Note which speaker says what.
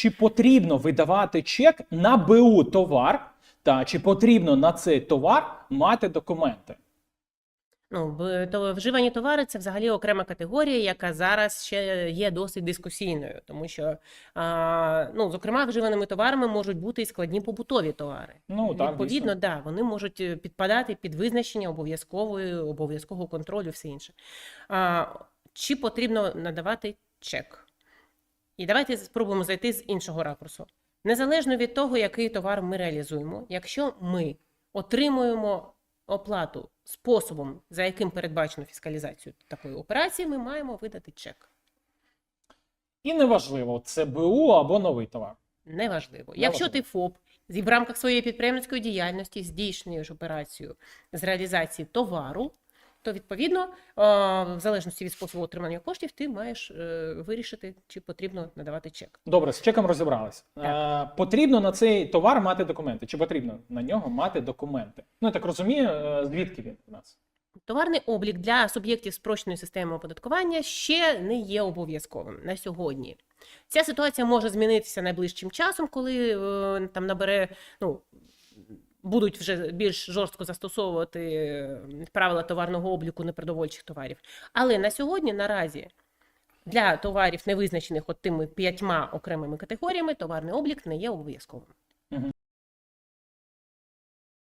Speaker 1: чи потрібно видавати чек на БУ товар, та чи потрібно на цей товар мати документи?
Speaker 2: Ну, то вживані товари це взагалі окрема категорія, яка зараз ще є досить дискусійною, тому що а, ну, зокрема, вживаними товарами можуть бути і складні побутові товари.
Speaker 1: Ну так
Speaker 2: Відповідно,
Speaker 1: дійсно.
Speaker 2: да, вони можуть е, підпадати під визначення обов'язкової обов'язкового контролю, все інше. А, чи потрібно надавати чек? І давайте спробуємо зайти з іншого ракурсу. Незалежно від того, який товар ми реалізуємо, якщо ми отримуємо оплату способом, за яким передбачено фіскалізацію такої операції, ми маємо видати чек.
Speaker 1: І неважливо, це БУ або новий товар.
Speaker 2: Неважливо. Якщо ти ФОП в рамках своєї підприємницької діяльності здійснюєш операцію з реалізації товару, то відповідно, е, в залежності від способу отримання коштів, ти маєш е, вирішити, чи потрібно надавати чек.
Speaker 1: Добре, з чеком розібрались.
Speaker 2: Так.
Speaker 1: Е, потрібно на цей товар мати документи. Чи потрібно на нього мати документи? Ну я так розумію, звідки він у нас?
Speaker 2: Товарний облік для суб'єктів спрощеної системи оподаткування ще не є обов'язковим на сьогодні. Ця ситуація може змінитися найближчим часом, коли там набере, ну, будуть вже більш жорстко застосовувати правила товарного обліку непродовольчих товарів. Але на сьогодні наразі для товарів, не визначених от тими п'ятьма окремими категоріями, товарний облік не є обов'язковим.